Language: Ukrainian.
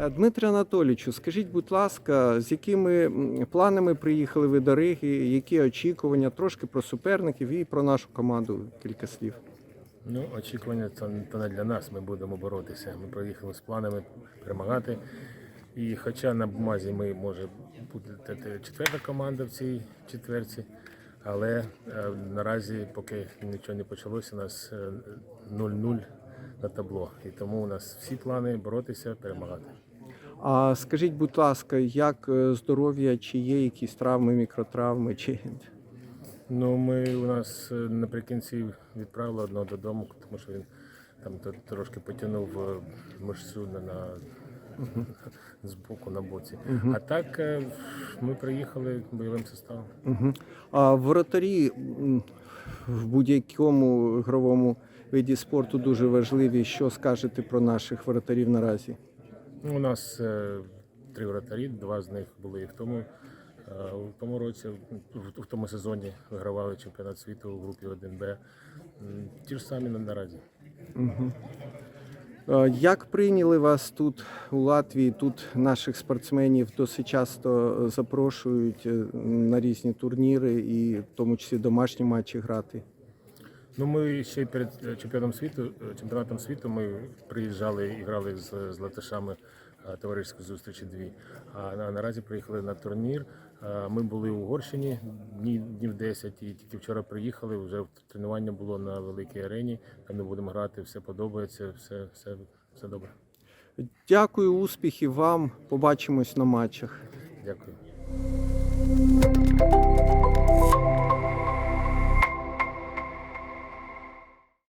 Е, Дмитре Анатолійовичу, скажіть, будь ласка, з якими планами приїхали ви до Риги, які очікування, трошки про суперників і про нашу команду кілька слів. Ну, очікування це не для нас. Ми будемо боротися. Ми приїхали з планами перемагати. І хоча на бумазі ми може бути четверта команда в цій четверці, але е, наразі, поки нічого не почалося, у нас е, 0-0 на табло. І тому у нас всі плани боротися, перемагати. А скажіть, будь ласка, як е, здоров'я, чи є якісь травми, мікротравми, чи Ну, ми у нас е, наприкінці відправили одного додому, тому що він там трошки потягнув е, мишцю на, на з боку на боці. А так ми приїхали бойовим составом. Угу. А воротарі в будь-якому ігровому виді спорту дуже важливі. Що скажете про наших воротарів наразі? У нас е, три вратарі, два з них були і в тому. е, У тому році, в, в тому сезоні вигравали чемпіонат світу у групі 1Б. Ті ж самі на- наразі. Е, Як прийняли вас тут у Латвії? Тут наших спортсменів досить часто е, запрошують е, на різні турніри і в тому числі домашні матчі грати. Ну, ми ще й перед е, чемпіоном світу, е, чемпіонатом світу ми приїжджали і грали з, з латишами е, товариські зустрічі дві. А на, наразі приїхали на турнір. Ми були у Угорщині днів, днів 10 і тільки вчора приїхали. Вже тренування було на великій арені. Там ми будемо грати, все подобається, все, все, все добре. Дякую, успіхів вам. Побачимось на матчах. Дякую.